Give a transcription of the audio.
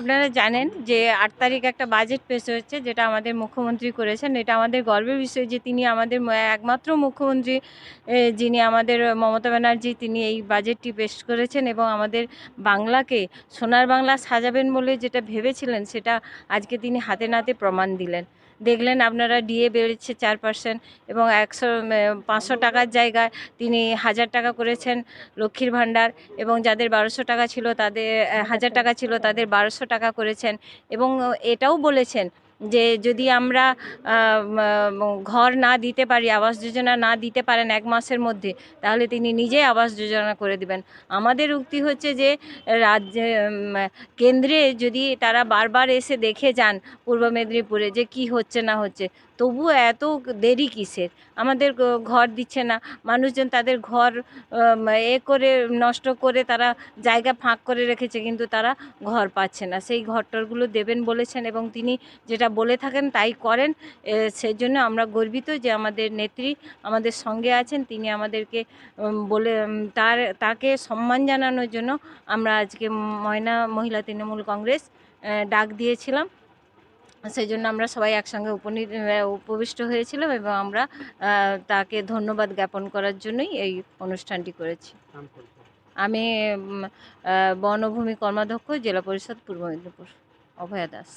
আপনারা জানেন যে আট তারিখ একটা বাজেট পেশ হয়েছে, যেটা আমাদের মুখ্যমন্ত্রী করেছেন। এটা আমাদের গর্বের বিষয় যে তিনি আমাদের একমাত্র মুখ্যমন্ত্রী যিনি আমাদের মমতা ব্যানার্জি, তিনি এই বাজেটটি পেশ করেছেন এবং আমাদের বাংলাকে সোনার বাংলা সাজাবেন বলে যেটা ভেবেছিলেন, সেটা আজকে তিনি হাতে নাতে প্রমাণ দিলেন। দেখলেন আপনারা ডিএ বেড়েছে চার পার্সেন্ট এবং একশো পাঁচশো টাকার জায়গায় তিনি হাজার টাকা করেছেন লক্ষ্মীর ভাণ্ডার এবং যাদের বারোশো টাকা ছিল তাদের হাজার টাকা ছিল তাদের বারোশো টাকা করেছেন এবং এটাও বলেছেন যে যদি আমরা ঘর না দিতে পারি, আবাস যোজনা না দিতে পারেন এক মাসের মধ্যে, তাহলে তিনি নিজেই আবাস যোজনা করে দিবেন। আমাদের উক্তি হচ্ছে যে, রাজ্যে কেন্দ্রে যদি তারা বারবার এসে দেখে যান পূর্ব মেদিনীপুরে যে কি হচ্ছে না হচ্ছে তবুও এত দেরি কিসের? আমাদের ঘর দিচ্ছে না। মানুষজন তাদের ঘর এ করে নষ্ট করে তারা জায়গা ফাঁক করে রেখেছে, কিন্তু তারা ঘর পাচ্ছে না। সেই ঘরটরগুলো দেবেন বলেছেন এবং তিনি যেটা বলে থাকেন তাই করেন। এ, সেজন্য আমরা গর্বিত যে আমাদের নেত্রী আমাদের সঙ্গে আছেন। তিনি আমাদেরকে বলে তার তাকে সম্মান জানানোর জন্য আমরা আজকে ময়না মহিলা তৃণমূল কংগ্রেস ডাক দিয়েছিলাম। সেই জন্য আমরা সবাই একসঙ্গে উপনি উপবিষ্ট হয়েছিলাম এবং আমরা তাকে ধন্যবাদ জ্ঞাপন করার জন্যই এই অনুষ্ঠানটি করেছি। আমি বনভূমি কর্মাধ্যক্ষ জেলা পরিষদ পূর্ব মেদিনীপুর। অভয়া দাস।